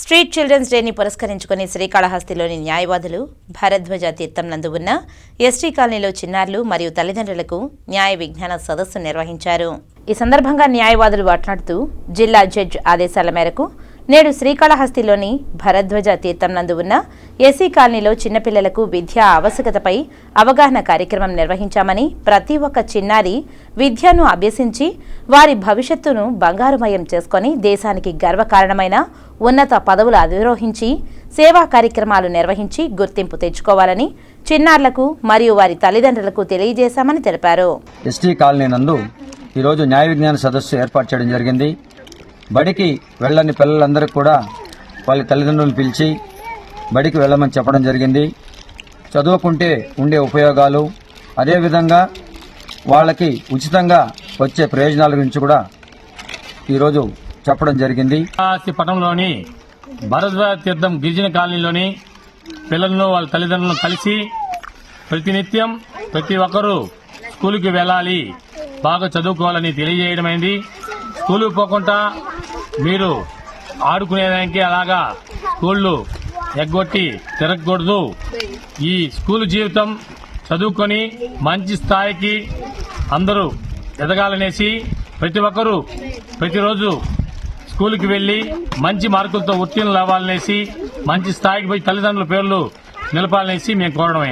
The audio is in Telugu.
స్ట్రీట్ చిల్డ్రన్స్ డేని పురస్కరించుకుని శ్రీకాళహస్తిలోని న్యాయవాదులు భారద్వజ తీర్థం నందు ఉన్న ఎస్టీ కాలనీలో చిన్నారులు మరియు తల్లిదండ్రులకు న్యాయ విజ్ఞాన సదస్సు నిర్వహించారు. ఈ సందర్భంగా న్యాయవాదులు మాట్లాడుతూ జిల్లా జడ్జ్ ఆదేశాల మేరకు నేడు శ్రీకాళహస్తిలోని భరద్వజ తీర్థం నందు ఉన్న ఎస్సీ కాలనీలో చిన్నపిల్లలకు విద్యా ఆవశ్యకతపై అవగాహన కార్యక్రమం నిర్వహించామని ప్రతి ఒక్క చిన్నారి విద్యను అభ్యసించి వారి భవిష్యత్తును బంగారుమయం చేసుకొని దేశానికి గర్వకారణమైన ఉన్నత పదవులు అధిరోహించి సేవా కార్యక్రమాలు నిర్వహించి గుర్తింపు తెచ్చుకోవాలని చిన్నారులకు మరియు వారి తల్లిదండ్రులకు తెలియజేశామని తెలిపారు. ఎస్టీ కాలనీ నందు ఈరోజు న్యాయ విజ్ఞాన సదస్సు ఏర్పాటు చేయడం జరిగింది. బడికి వెళ్ళని పిల్లలందరికీ కూడా వాళ్ళ తల్లిదండ్రులను పిలిచి బడికి వెళ్ళమని చెప్పడం జరిగింది. చదువుకుంటే ఉండే ఉపయోగాలు అదేవిధంగా వాళ్ళకి ఉచితంగా వచ్చే ప్రయోజనాల గురించి కూడా ఈరోజు చెప్పడం జరిగింది. పట్టణంలోని భరద్వాజ తీర్థం గిరిజన కాలనీలోని పిల్లలను వాళ్ళ తల్లిదండ్రులను కలిసి ప్రతినిత్యం ప్రతి ఒక్కరూ స్కూలుకి వెళ్ళాలి. బాగా చదువుకోవాలని తెలియజేయడమైంది. స్కూలు పోకుండా మీరు ఆడుకునేదానికి అలాగా స్కూళ్ళు ఎగ్గొట్టి తిరగకూడదు. ఈ స్కూల్ జీవితం చదువుకొని మంచి స్థాయికి అందరూ ఎదగాలనేసి ప్రతి ఒక్కరూ ప్రతిరోజు స్కూల్కి వెళ్ళి మంచి మార్కులతో ఉత్తీర్ణులు అవ్వాలనేసి మంచి స్థాయికి పోయి తల్లిదండ్రుల పేర్లు నిలపాలనేసి మేము కోరడమే